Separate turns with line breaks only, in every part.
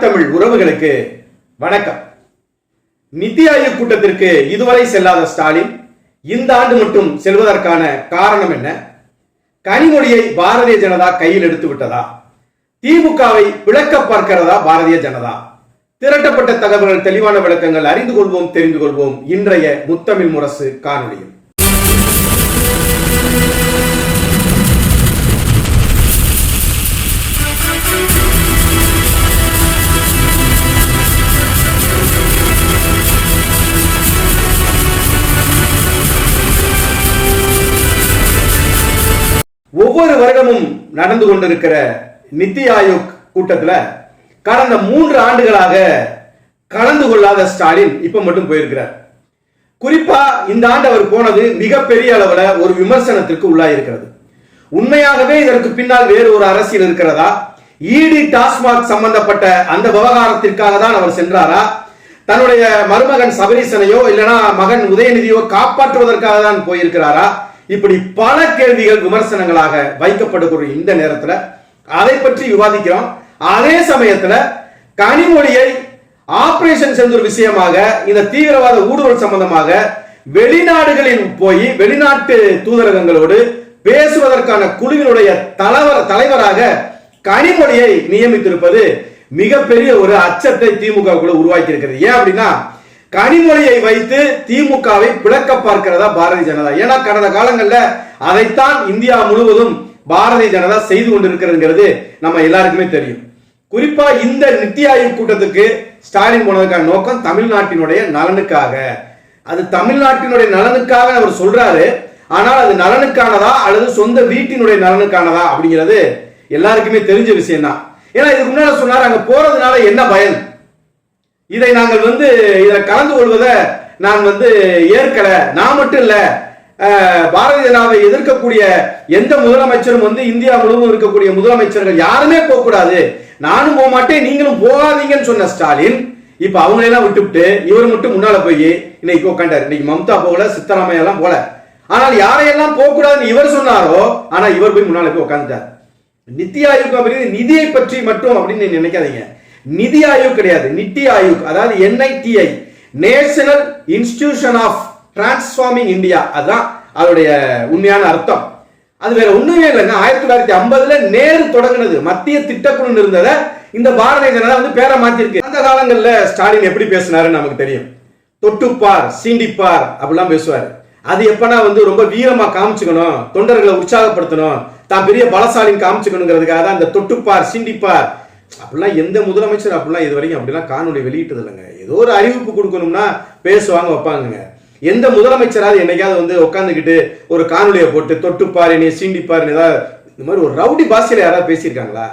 தமிழ் உறவுகளுக்கு வணக்கம். நித்தி ஆயோக் கூட்டத்திற்கு இதுவரை செல்லாத ஸ்டாலின் இந்த ஆண்டு மட்டும் செல்வதற்கான காரணம் என்ன? கனிமொழியை பாரதிய ஜனதா கையில் எடுத்து விட்டதா? திமுகவை விளக்க பார்க்கிறதா பாரதிய ஜனதா? திரட்டப்பட்ட தகவல்கள் தெளிவான விளக்கங்கள் அறிந்து கொள்வோம் தெரிந்து கொள்வோம். இன்றைய முத்தமிழ் முரசு காணொலியில் ஒவ்வொரு வருடமும் நடந்து கொண்டிருக்கிற நித்தி ஆயோக் கூட்டத்தில் கடந்த மூன்று ஆண்டுகளாக கலந்து கொள்ளாத ஸ்டாலின் இப்ப மட்டும் போயிருக்கிறார். குறிப்பா இந்த ஆண்டு அவர் போனது மிகப்பெரிய அளவுல ஒரு விமர்சனத்திற்கு உள்ளாயிருக்கிறது உண்மையாகவே இதற்கு பின்னால் வேறு ஒரு அரசியல் இருக்கிறதா? இடி டாஸ்மாக் சம்பந்தப்பட்ட அந்த விவகாரத்திற்காக தான் அவர் சென்றாரா? தன்னுடைய மருமகன் சபரீசனையோ இல்லனா மகன் உதயநிதியோ காப்பாற்றுவதற்காக தான் போயிருக்கிறாரா? இப்படி பல கேள்விகள் விமர்சனங்களாக வைக்கப்படுகிற இந்த நேரத்துல அதை பற்றி விவாதிக்கிறோம். அதே சமயத்துல கனிமொழியை ஆபரேஷன் செந்தூர் விஷயமாக இந்த தீவிரவாத ஊடுருவல் சம்பந்தமாக வெளிநாடுகளில் போய் வெளிநாட்டு தூதரகங்களோடு பேசுவதற்கான குழுவினுடைய தலைவர் தலைவராக கனிமொழியை நியமித்திருப்பது மிகப்பெரிய ஒரு அச்சத்தை திமுக குழு உருவாக்கி இருக்கிறது ஏன் அப்படின்னா கனிமொழியை வைத்து திமுகவை பிளக்க பார்க்கிறதா பாரதிய ஜனதா. ஏன்னா கடந்த காலங்களில் அதைத்தான் இந்தியா முழுவதும் பாரதிய ஜனதா செய்து கொண்டிருக்கிறதுங்கிறது நம்ம எல்லாருக்குமே தெரியும். குறிப்பா இந்த நித்தி ஆயோக் கூட்டத்துக்கு ஸ்டாலின் போனதுக்கான நோக்கம் தமிழ்நாட்டினுடைய நலனுக்காக. அது தமிழ்நாட்டினுடைய நலனுக்காக அவர் சொல்றாரு. ஆனால் அது நலனுக்கானதா அல்லது சொந்த வீட்டினுடைய நலனுக்கானதா அப்படிங்கிறது எல்லாருக்குமே தெரிஞ்ச விஷயம் தான் ஏன்னா இதுக்கு முன்னால சொன்னார் அங்க போறதுனால என்ன பயன்? இதை நாங்கள் வந்து இதில் கலந்து கொள்வதை நான் வந்து ஏற்கல. நான் மட்டும் இல்லை பாரதிய ஜனதாவை எதிர்க்கக்கூடிய எந்த முதலமைச்சரும் வந்து இந்தியா முழுவதும் இருக்கக்கூடிய முதலமைச்சர்கள் யாருமே போகக்கூடாது. நானும் போக மாட்டேன் நீங்களும் போகாதீங்கன்னு சொன்ன ஸ்டாலின் இப்ப அவங்களெல்லாம் விட்டுவிட்டு இவர் மட்டும் முன்னால போய் இன்னைக்கு உட்காண்டாரு இன்னைக்கு மம்தா போகல சித்தராமையா எல்லாம் போல ஆனால் யாரையெல்லாம் போக கூடாதுன்னு இவர் சொன்னாரோ ஆனா இவர் போய் முன்னால போய் உட்காந்துட்டார் நித்தி ஆயோக் அப்படிங்கிறது நிதியை பற்றி மட்டும் அப்படின்னு நினைக்காதீங்க. நிதி ஆயோக் கிடையாது நித்தி ஆயோக். அதாவது NITI national institution of transforming India அதுதான் அதோடைய உண்மையான அர்த்தம். அது வேற ஒண்ணுமே இல்லைங்க. ஆயிரத்தி தொள்ளாயிரத்தி ஐம்பதுல நேரு தொடங்கினது. மத்திய திட்டக்குழு இருந்ததை இந்த பாரதிய ஜனதா வந்து பேரை மாத்திருக்கு. அந்த காலங்கள்ல ஸ்டாலின் எப்படி பேசினாருன்னு நமக்கு தெரியும். தொட்டுப்பார் சீண்டிப்பார் அப்படிலாம் பேசுவார். அது எப்பனா வந்து ரொம்ப வீரமா காமிச்சுக்கணும் தொண்டர்களை உற்சாகப்படுத்தணும் தான் பெரிய பலசாலின்னு காமிச்சுக்கணுங்கிறதுக்காக தான் இந்த தொட்டுப்பார் சீண்டிப்பார் அப்படிலாம் எந்த முதலமைச்சர் அப்படிலாம் இது வரைக்கும் அப்படிலாம் காணொலி வெளியிட்டது இல்லைங்க ஏதோ ஒரு அறிவிப்பு கொடுக்கணும்னா பேசுவாங்க வைப்பாங்கங்க. எந்த முதலமைச்சராவது என்னைக்காவது வந்து உட்காந்துக்கிட்டு ஒரு காணொலியை போட்டு தொட்டுப்பாரு நீ சீண்டிப்பாருன்னு ஏதாவது இந்த மாதிரி ஒரு ரவுடி பாஷையில் யாராவது பேசியிருக்காங்களா?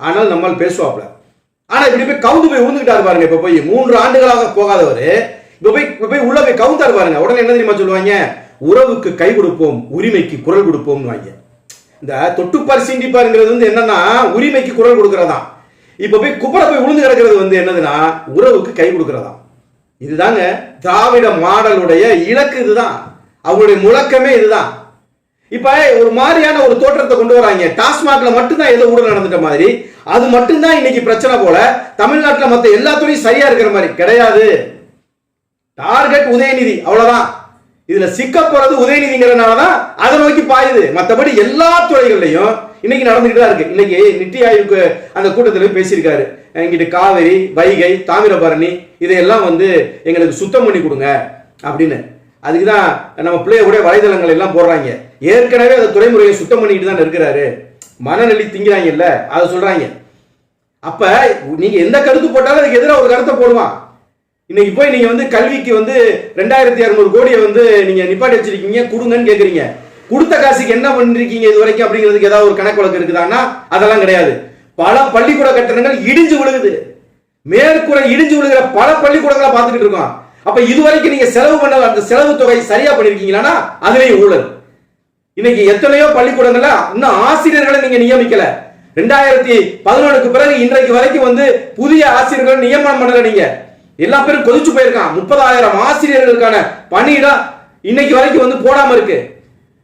ஆனால் நம்மால் பேசுவாப்ல ஆனால் இப்படி போய் கவுந்து போய் விழுந்துக்கிட்டாரு பாருங்க இப்போ போய் மூன்று ஆண்டுகளாக போகாதவர். இப்போ போய் இப்போ போய் உள்ள போய் கவுந்தாரு பாருங்க. உடனே என்ன தெரியுமா சொல்லுவாங்க? உறவுக்கு கை கொடுப்போம் உரிமைக்கு குரல் கொடுப்போம்னு வாங்க. இந்த தொட்டுப்பார் சீண்டிப்பாருங்கிறது வந்து என்னன்னா உரிமைக்கு குரல் கொடுக்கறதான் இப்போ போய் குப்பரை போய் விழுந்து கிடக்கிறது வந்து என்னதுன்னா உறவுக்கு கை கொடுக்கறதா இதுதாங்க திராவிட மாடலுடைய இலக்கு இதுதான். அவங்களுடைய முழக்கமே இதுதான். இப்ப ஒரு மாதிரியான ஒரு தோற்றத்தை கொண்டு வராங்க. டாஸ்மாக்ல மட்டும்தான் ஏதோ ஊழல் நடந்துட்ட மாதிரி. அது மட்டும்தான் இன்னைக்கு பிரச்சனை போல. தமிழ்நாட்டில் மற்ற எல்லா துறையும் சரியா இருக்கிற மாதிரி கிடையாது. டார்கெட் உதயநிதி அவ்வளவுதான். இதுல சிக்க போறது உதயநிதிங்கிறதுனால தான் அதை நோக்கி பாயுது. மற்றபடி எல்லா துறைகள்லையும் இன்னைக்கு நடந்துகிட்டு தான் இருக்கு. இன்னைக்கு நித்தி ஆயோக் அந்த கூட்டத்தில் பேசியிருக்காரு. எங்கிட்ட காவிரி வைகை தாமிரபரணி இதையெல்லாம் வந்து எங்களுக்கு சுத்தம் பண்ணி கொடுங்க அப்படின்னு. அதுக்கு தான் நம்ம பிள்ளைய கூட வலைதளங்கள் எல்லாம் போடுறாங்க. ஏற்கனவே அந்த துறைமுறையை சுத்தம் பண்ணிட்டு தான் இருக்கிறாரு. மனநெல்லி திங்கிறாங்கல்ல அதை சொல்றாங்க. அப்ப நீங்க எந்த கருத்து போட்டாலும் அதுக்கு எதிராக ஒரு கருத்தை போடுவான். இன்னைக்கு போய் நீங்க வந்து கல்விக்கு வந்து ரெண்டாயிரத்தி இரநூறு கோடியை வந்து நீங்க நிப்பாட்டி வச்சிருக்கீங்க கொடுங்கன்னு கேக்குறீங்க. கொடுத்த காசுக்கு என்ன பண்ணிருக்கீங்க இது வரைக்கும் அப்படிங்கிறதுக்கு ஏதாவது ஒரு கணக்கு வழக்கு இருக்குதான்னா அதெல்லாம் கிடையாது. பல பள்ளிக்கூட கட்டணங்கள் இடிஞ்சு விழுகுது. மேற்கூரை இடிஞ்சு விழுகிற பல பள்ளிக்கூடங்களை பார்த்துக்கிட்டு இருக்கோம். அப்ப இது வரைக்கும் நீங்க செலவு பண்ண அந்த செலவு தொகை சரியா பண்ணிருக்கீங்களா அதுலயும் ஊழல். இன்னைக்கு எத்தனையோ பள்ளிக்கூடங்கள்ல இன்னும் ஆசிரியர்களை நீங்க நியமிக்கல. ரெண்டாயிரத்தி பதினொன்றுக்கு பிறகு இன்றைக்கு வரைக்கும் வந்து புதிய ஆசிரியர்கள் நியமனம் பண்ணல நீங்க. எல்லா பேரும் கொதிச்சு போயிருக்கான். முப்பதாயிரம் ஆசிரியர்களுக்கான பணியிடம் இன்னைக்கு வரைக்கும் வந்து போடாம இருக்கு.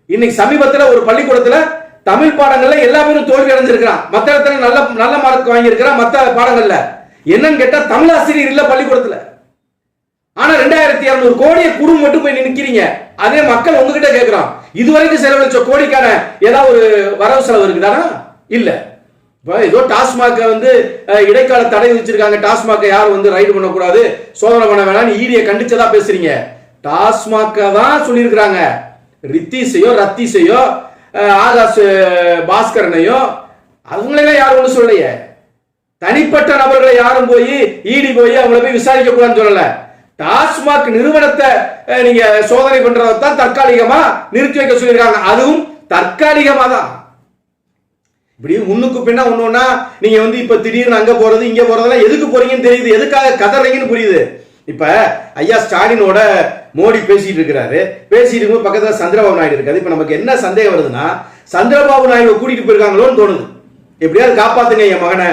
இன்னைக்கு சமீபத்துல ஒரு பள்ளிக்கூடத்துல தமிழ் பாடங்கள்ல எல்லா பேரும் தோல்வி அடைஞ்சிருக்கிறான். மத்த இடத்துல நல்ல நல்ல மார்க் வாங்கியிருக்கிறான் மத்த பாடங்கள்ல. என்னன்னு கேட்டா தமிழ் ஆசிரியர் இல்ல பள்ளிக்கூடத்துல. ஆனா ரெண்டாயிரத்தி இருநூறு கோடியை குடும்பம் மட்டும் போய் நிக்கிறீங்க. அதே மக்கள் உங்ககிட்ட கேட்கிறான் இதுவரைக்கும் செலவழிச்ச கோடிக்கான ஏதாவது ஒரு வரவு செலவு இருக்குதானா? இல்ல. இப்போ ஏதோ டாஸ்மாகை வந்து இடைக்கால தடை விதிச்சிருக்காங்க. டாஸ்மாக யாரும் வந்து ரைடு பண்ணக்கூடாது. சோதனை பண்ண வேணாம்னு ஈடியை கண்டிச்சதா பேசுறீங்க. டாஸ்மாகை தான் சொல்லியிருக்கிறாங்க. ரித்தீஸையோ ரத்தீஷையோ ஆகாஷ் பாஸ்கரனையோ அவங்களெல்லாம் யாரும் ஒன்றும் சொல்லலையே. தனிப்பட்ட நபர்களை யாரும் போய் ஈடி போய் அவங்கள போய் விசாரிக்க கூடாதுன்னு சொல்லல. டாஸ்மாக் நிறுவனத்தை நீங்க சோதனை பண்றதை தான் தற்காலிகமா நிறுத்தி வைக்க சொல்லியிருக்காங்க. அதுவும் தற்காலிகமா தான் இப்படி முன்னுக்கு பின்ன ஒன்னொன்னா நீங்க வந்து இப்ப திடீர்னு அங்க போறது இங்க போறதெல்லாம் எதுக்கு போறீங்கன்னு தெரியுது. எதுக்காக கதறீங்கன்னு புரியுது. இப்ப ஐயா ஸ்டாலினோட மோடி பேசிட்டு இருக்கிறாரு. பேசிட்டு இருக்கும்போது பக்கத்துல சந்திரபாபு நாயுடு இருக்காது இப்ப நமக்கு என்ன சந்தேகம் வருதுன்னா சந்திரபாபு நாயுடு கூட்டிட்டு போயிருக்காங்களோன்னு தோணுது. எப்படியாவது காப்பாத்துங்க என் மகனை.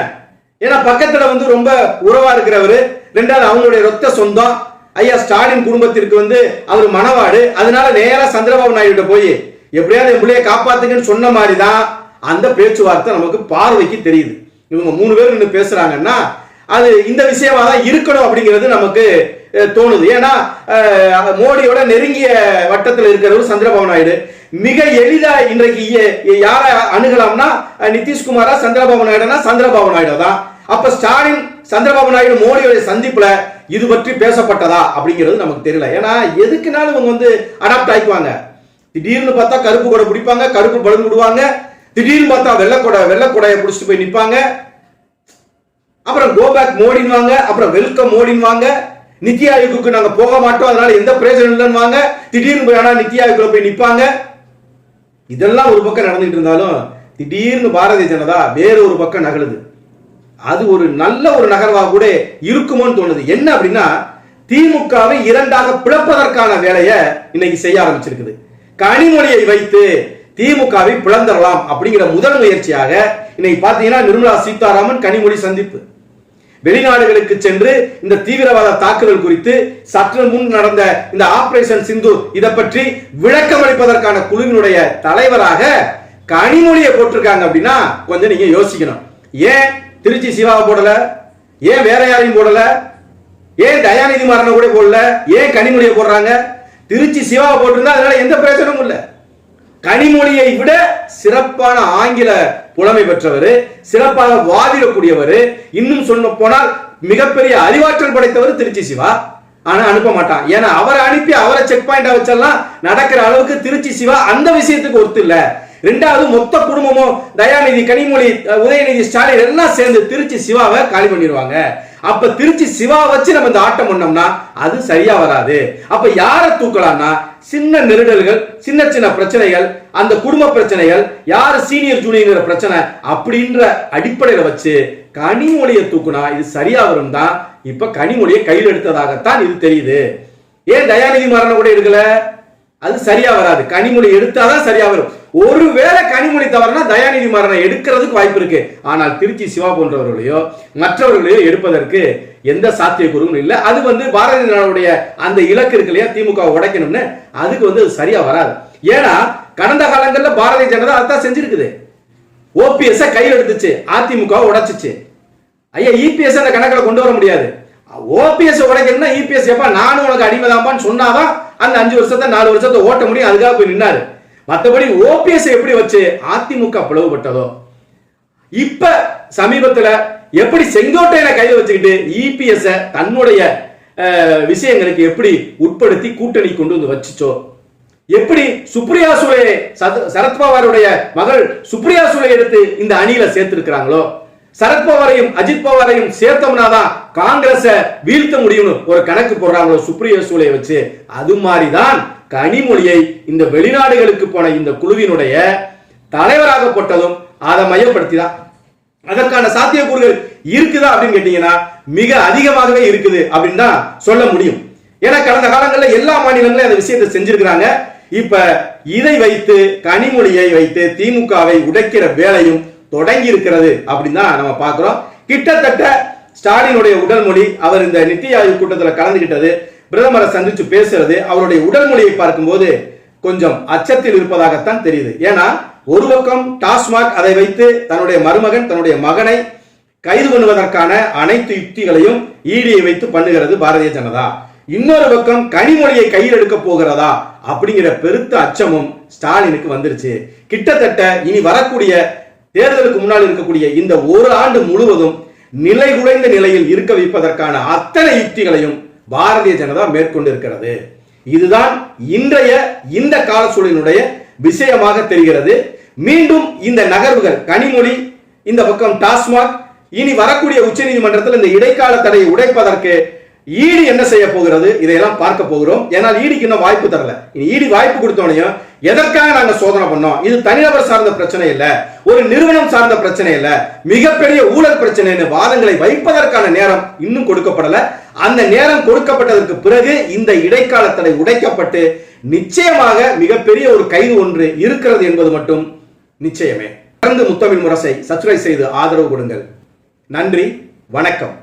ஏன்னா பக்கத்துல வந்து ரொம்ப உறவா இருக்கிறவர். ரெண்டாவது அவங்களுடைய ரத்த சொந்தம். ஐயா ஸ்டாலின் குடும்பத்திற்கு வந்து அவர் மனவாடு அதனால நேரா சந்திரபாபு நாயுடு போய் எப்படியாவது என் பிள்ளைய காப்பாத்துங்கன்னு சொன்ன மாதிரி தான் அந்த பேச்சுவார்த்தை நமக்கு பார்வைக்கு தெரியுது. இவங்க மூணு பேர் நின்று பேசுறாங்கன்னா அது இந்த விஷயமா தான் இருக்கணும் அப்படிங்கிறது நமக்கு தோணுது. ஏன்னா மோடியோட நெருங்கிய வட்டத்தில் இருக்கிறவர் சந்திரபாபு நாயுடு. மிக எளிதா இன்றைக்கு எ- யாரை அணுகலாம்னா நிதிஷ்குமாரா சந்திரபாபு நாயுடுனா சந்திரபாபு நாயுடு தான். அப்ப ஸ்டாலின் சந்திரபாபு நாயுடு மோடியோட சந்திப்புல இது பற்றி பேசப்பட்டதா அப்படிங்கிறது நமக்கு தெரியல. ஏன்னா எதுக்குனாலும் இவங்க வந்து அடாப்ட் ஆயிக்குவாங்க. திடீர்னு பார்த்தா கருப்பு கூட பிடிப்பாங்க கருப்பு பலூன் விடுவாங்க திடீர்னு பார்த்தா வெள்ளை கொடை வெள்ளை கொடையை பிடிச்சிட்டு போய் நிற்பாங்க அப்புறம் கோபேக் மோடின்வாங்க அப்புறம் வெல்கம் மோடின்வாங்க நித்தி ஆயோக்கு நாங்க போக மாட்டோம் அதனால எந்த பிரயோஜனம் இல்லைன்னு வாங்க திடீர்னு போய் ஆனா நித்தி ஆயோக்கில் போய் நிற்பாங்க இதெல்லாம் ஒரு பக்கம் நடந்துட்டு இருந்தாலும் திடீர்னு பாரதிய ஜனதா வேற ஒரு பக்கம் நகழுது அது ஒரு நல்ல ஒரு நகர்வாக கூட இருக்குமோன்னு தோணுது. என்ன அப்படின்னா திமுகவை இரண்டாக பிளப்பதற்கான வேலையை இன்னைக்கு செய்ய ஆரம்பிச்சிருக்குது. கனிமொழியை வைத்து திமுகவை பிளந்தரலாம் அப்படிங்கிற முதல் முயற்சியாக இன்னைக்கு பார்த்தீங்கன்னா நிர்மலா சீதாராமன் கனிமொழி சந்திப்பு. வெளிநாடுகளுக்கு சென்று இந்த தீவிரவாத தாக்குதல் குறித்து சற்று முன் நடந்த இந்த ஆபரேஷன் சிந்து இதை பற்றி விளக்கம் அளிப்பதற்கான குழுவினுடைய தலைவராக கனிமொழியை போட்டிருக்காங்க அப்படின்னா கொஞ்சம் நீங்க யோசிக்கணும். ஏன் திருச்சி சிவாவை போடல? ஏன் வேற யாரையும் போடல? ஏன் தயாநிதி மாறனை கூட போடல? ஏன் கனிமொழியை போடுறாங்க? திருச்சி சிவாவை போட்டிருந்தா அதனால எந்த பிரயோஜனமும் இல்லை. கனிமொழியை விட சிறப்பான ஆங்கில புலமை பெற்றவர் சிறப்பாக வாதிடக்கூடியவர் இன்னும் சொல்ல போனால் மிகப்பெரிய அறிவாற்றல் படைத்தவர் திருச்சி சிவா. ஆனா அனுப்ப மாட்டான். ஏன்னா அவரை அனுப்பி அவரை செக் பாயிண்டா வச்செல்லாம் நடக்கிற அளவுக்கு திருச்சி சிவா அந்த விஷயத்துக்கு ஒத்து இல்ல. ரெண்டாவது மொத்த குடும்பமும் தயாநிதி கனிமொழி உதயநிதி ஸ்டாலின் எல்லாம் சேர்ந்து திருச்சி சிவாவை காலி பண்ணிடுவாங்க. அப்ப திருச்சி சிவா வச்சு நம்ம இந்த ஆட்டம் பண்ணோம்னா அது சரியா வராது. அப்ப யாரை தூக்கலாம்னா சின்ன நெருடல்கள் சின்ன சின்ன பிரச்சனைகள் அந்த குடும்ப பிரச்சனைகள் யாரு சீனியர் ஜூனியர் பிரச்சனை அப்படின்ற அடிப்படையில வச்சு கனிமொழியை தூக்குனா இது சரியா வரும் தான் இப்ப கனிமொழியை கையில் எடுத்ததாகத்தான் இது தெரியுது. ஏன் தயாநிதி மரணம் கூட எடுக்கல? அது சரியா வராது. கனிமொழி எடுத்தாதான் சரியா வரும். ஒருவேளை கனிமொழி தவறுனா தயாநிதி மரணம் எடுக்கிறதுக்கு வாய்ப்பு இருக்கு. ஆனால் திருச்சி சிவா போன்றவர்களையோ மற்றவர்களையோ எடுப்பதற்கு எந்த சாத்தியக்கூறும் இல்லை. அது வந்து பாரதிய ஜனதாவுடைய அந்த இலக்கு இருக்கு இல்லையா? திமுக உடைக்கணும்னு. அதுக்கு வந்து அது சரியா வராது. ஏன்னா கடந்த காலங்களில் பாரதிய ஜனதா அதான் செஞ்சிருக்குது. ஓபிஎஸ் கையில் எடுத்துச்சு. அதிமுக உடைச்சிச்சு. ஐயா இபிஎஸ் அந்த கணக்கில் கொண்டு வர முடியாது. ஓபிஎஸ் உடைக்கணும்னா இபிஎஸ் எப்பா? நானும் உனக்கு அடிமைதான்பான்னு சொன்னாதான் அந்த அஞ்சு வருஷத்தை நாலு வருஷத்தை ஓட்ட முடியும் அதுக்காக போய் நின்னாரு. மற்றபடி ஓபிஎஸ் எப்படி வச்சு அதிமுக பிளவுபட்டதோ இப்ப சமீபத்துல எப்படி செங்கோட்டையில கையில வச்சுக்கிட்டு இபிஎஸ் தன்னுடைய விஷயங்களுக்கு எப்படி உட்படுத்தி கூட்டணி கொண்டு வந்து வச்சுச்சோ எப்படி சுப்ரியா சுலே சத- சரத்பவாருடைய மகள் சுப்ரியா சுலே எடுத்து இந்த அணியில சேர்த்திருக்கிறாங்களோ சரத்பவாரையும் அஜித் பவாரையும் சேர்த்தோம்னா தான் காங்கிரஸ வீழ்த்த முடியும்னு ஒரு கணக்கு போடுறாங்களோ சுப்ரிய சூலை வச்சு. அது மாதிரிதான் கனிமொழியை இந்த வெளிநாடுகளுக்கு போன இந்த குழுவினுடைய தலைவராக போட்டதும் அதை மையப்படுத்தி தான் அதற்கான சாத்தியக்கூறுகள் இருக்குதா அப்படின்னு கேட்டீங்கன்னா மிக அதிகமாகவே இருக்குது அப்படின்னு தான் சொல்ல முடியும். ஏன்னா கடந்த காலங்களில் எல்லா மாநிலங்களும் அந்த விஷயத்தை செஞ்சிருக்கிறாங்க. இப்ப இதை வைத்து கனிமொழியை வைத்து திமுகவை உடைக்கிற வேலையும் தொடங்கி இருக்கிறது அப்படின்னு தான் நம்ம பார்க்குறோம். கிட்டத்தட்ட ஸ்டாலினுடைய உடல் மொழி அவர் இந்த நித்தி ஆயோக் கூட்டத்தில் கலந்துகிட்டது பிரதமரை சந்திச்சு பேசுறது அவருடைய உடல் மொழியை பார்க்கும்போது கொஞ்சம் அச்சத்தில் இருப்பதாகத்தான் தெரியுது. ஏன்னா ஒரு பக்கம் டாஸ்மாக் அதை வைத்து தன்னுடைய மருமகன் தன்னுடைய மகனை கைது பண்ணுவதற்கான அனைத்து யுக்திகளையும் ஈடியை வைத்து பண்ணுகிறது பாரதிய ஜனதா. இன்னொரு பக்கம் கனிமொழியை கையில் எடுக்க போகிறதா அப்படிங்கிற பெருத்த அச்சமும் ஸ்டாலினுக்கு வந்துருச்சு. கிட்டத்தட்ட இனி வரக்கூடிய தேர்தலுக்கு முன்னால் இருக்கக்கூடிய இந்த ஒரு ஆண்டு முழுவதும் நிலை குலைந்த நிலையில் இருக்க வைப்பதற்கான அத்தனை யுக்திகளையும் பாரதிய ஜனதா மேற்கொண்டு இருக்கிறது இதுதான் இன்றைய இந்த கால சூழலினுடைய விஷயமாக தெரிகிறது. மீண்டும் இந்த நகர்வுகள் கனிமொழி இந்த பக்கம் டாஸ்மாக் இனி வரக்கூடிய உச்சநீதிமன்றத்தில் இந்த இடைக்கால தடையை உடைப்பதற்கு ஈடு என்ன செய்ய போகிறது? இதையெல்லாம் பார்க்க போகிறோம். ஏன்னால் ஈடிக்கு இன்னும் வாய்ப்பு தரல. இனி ஈடி வாய்ப்பு கொடுத்தோனையும் எதற்காக நாங்க சோதனை பண்ணோம்? இது தனிநபர் சார்ந்த பிரச்சனை இல்ல. ஒரு நிறுவனம் சார்ந்த பிரச்சனை இல்ல. மிகப்பெரிய ஊழல் பிரச்சனைன்னு வாதங்களை வைப்பதற்கான நேரம் இன்னும் கொடுக்கப்படல. அந்த நேரம் கொடுக்கப்பட்டதற்கு பிறகு இந்த இடைக்கால தடை உடைக்கப்பட்டு நிச்சயமாக மிகப்பெரிய ஒரு கைது ஒன்று இருக்கிறது என்பது மட்டும் நிச்சயமே. தொடர்ந்து முத்தமிழ் முரசை சப்ஸ்கிரைப் செய்து ஆதரவு கொடுங்கள். நன்றி வணக்கம்.